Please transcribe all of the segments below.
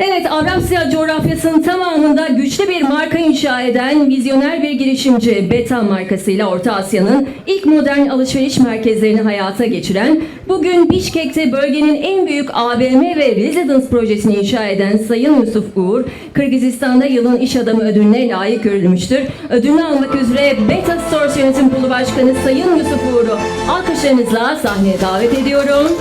Evet, Avrasya coğrafyasının tamamında güçlü bir marka inşa eden vizyoner bir girişimci Beta markasıyla Orta Asya'nın ilk modern alışveriş merkezlerini hayata geçiren, bugün Bişkek'te bölgenin en büyük AVM ve Residence projesini inşa eden Sayın Yusuf Uğur, Kırgızistan'da yılın iş adamı ödülüne layık görülmüştür. Ödülünü almak üzere Beta Stores Yönetim Kurulu Başkanı Sayın Yusuf Uğur'u alkışlarınızla sahneye davet ediyorum.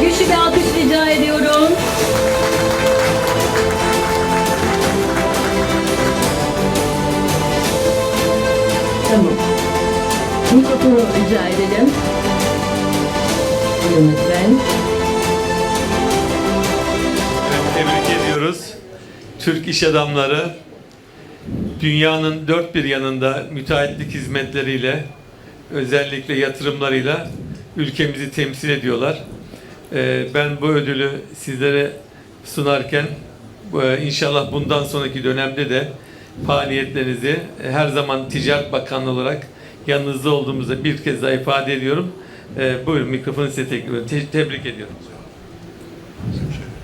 Güçlü bir alkış rica ediyorum. Tamam. Mikrofonu rica edelim. Buyurun lütfen. Tebrik ediyoruz. Türk iş adamları dünyanın dört bir yanında müteahhitlik hizmetleriyle özellikle yatırımlarıyla ülkemizi temsil ediyorlar. Ee, Ben bu ödülü sizlere sunarken e, inşallah bundan sonraki dönemde de faaliyetlerinizi her zaman Ticaret Bakanlığı olarak yanınızda olduğumuzu bir kez daha ifade ediyorum. Ee, Buyurun mikrofonu size tekrar te- tebrik ediyorum.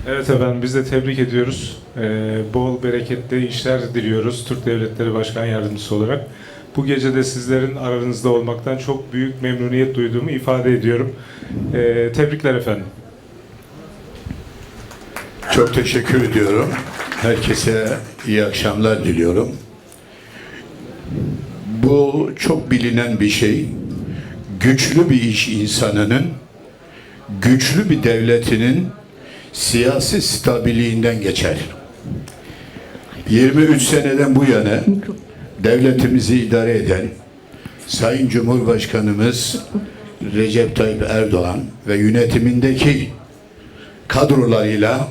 Evet efendim biz de tebrik ediyoruz. Ee, bol bereketli işler diliyoruz Türk Devletleri Başkan Yardımcısı olarak. Bu gece de sizlerin aranızda olmaktan çok büyük memnuniyet duyduğumu ifade ediyorum. Ee, tebrikler efendim. Çok teşekkür ediyorum. Herkese iyi akşamlar diliyorum. Bu çok bilinen bir şey. Güçlü bir iş insanının, güçlü bir devletinin siyasi stabiliğinden geçer. 23 seneden bu yana devletimizi idare eden Sayın Cumhurbaşkanımız Recep Tayyip Erdoğan ve yönetimindeki kadrolarıyla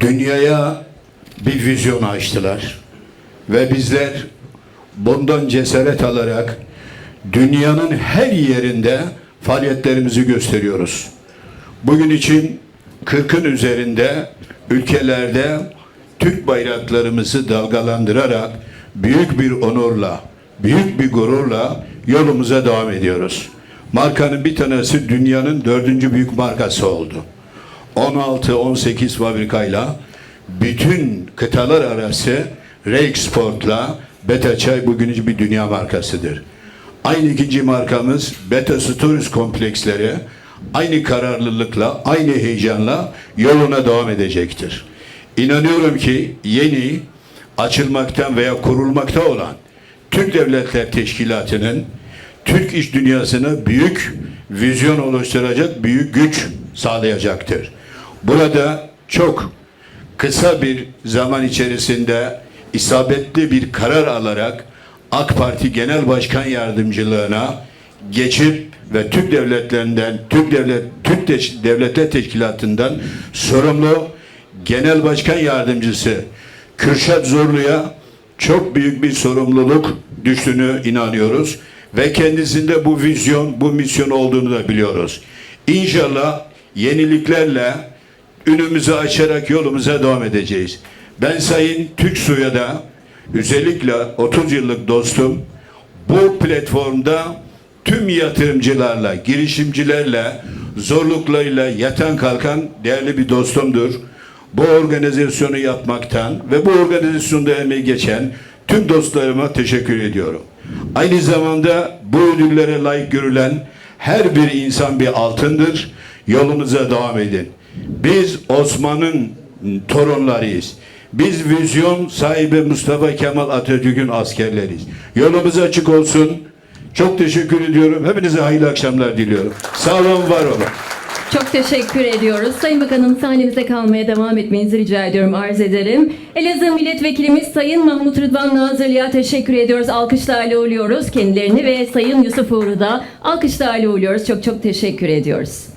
dünyaya bir vizyon açtılar. Ve bizler bundan cesaret alarak dünyanın her yerinde faaliyetlerimizi gösteriyoruz. Bugün için 40'ın üzerinde ülkelerde Türk bayraklarımızı dalgalandırarak büyük bir onurla, büyük bir gururla yolumuza devam ediyoruz. Markanın bir tanesi dünyanın dördüncü büyük markası oldu. 16-18 fabrikayla bütün kıtalar arası Reexport'la Beta Çay bugün bir dünya markasıdır. Aynı ikinci markamız Beta Stories kompleksleri aynı kararlılıkla, aynı heyecanla yoluna devam edecektir. İnanıyorum ki yeni açılmaktan veya kurulmakta olan Türk Devletler Teşkilatı'nın Türk iş dünyasına büyük vizyon oluşturacak büyük güç sağlayacaktır. Burada çok kısa bir zaman içerisinde isabetli bir karar alarak AK Parti Genel Başkan Yardımcılığına geçip ve Türk devletlerinden Türk devlet Türk Devletler Teşkilatı'ndan sorumlu Genel Başkan Yardımcısı Kürşat Zorlu'ya çok büyük bir sorumluluk düştüğünü inanıyoruz ve kendisinde bu vizyon, bu misyon olduğunu da biliyoruz. İnşallah yeniliklerle önümüzü açarak yolumuza devam edeceğiz. Ben Sayın Türk Su'ya da özellikle 30 yıllık dostum bu platformda tüm yatırımcılarla, girişimcilerle, zorluklarıyla yatan kalkan değerli bir dostumdur. Bu organizasyonu yapmaktan ve bu organizasyonda emeği geçen tüm dostlarıma teşekkür ediyorum. Aynı zamanda bu ödüllere layık görülen her bir insan bir altındır. Yolumuza devam edin. Biz Osman'ın torunlarıyız. Biz vizyon sahibi Mustafa Kemal Atatürk'ün askerleriyiz. Yolumuz açık olsun. Çok teşekkür ediyorum. Hepinize hayırlı akşamlar diliyorum. Sağ olun, var olun. Çok teşekkür ediyoruz. Sayın Bakanım sahnemizde kalmaya devam etmenizi rica ediyorum, arz ederim. Elazığ Milletvekilimiz Sayın Mahmut Rıdvan Nazırlı'ya teşekkür ediyoruz. Alkışlarla uğurluyoruz kendilerini ve Sayın Yusuf Uğur'u da alkışlarla uğurluyoruz. Çok çok teşekkür ediyoruz.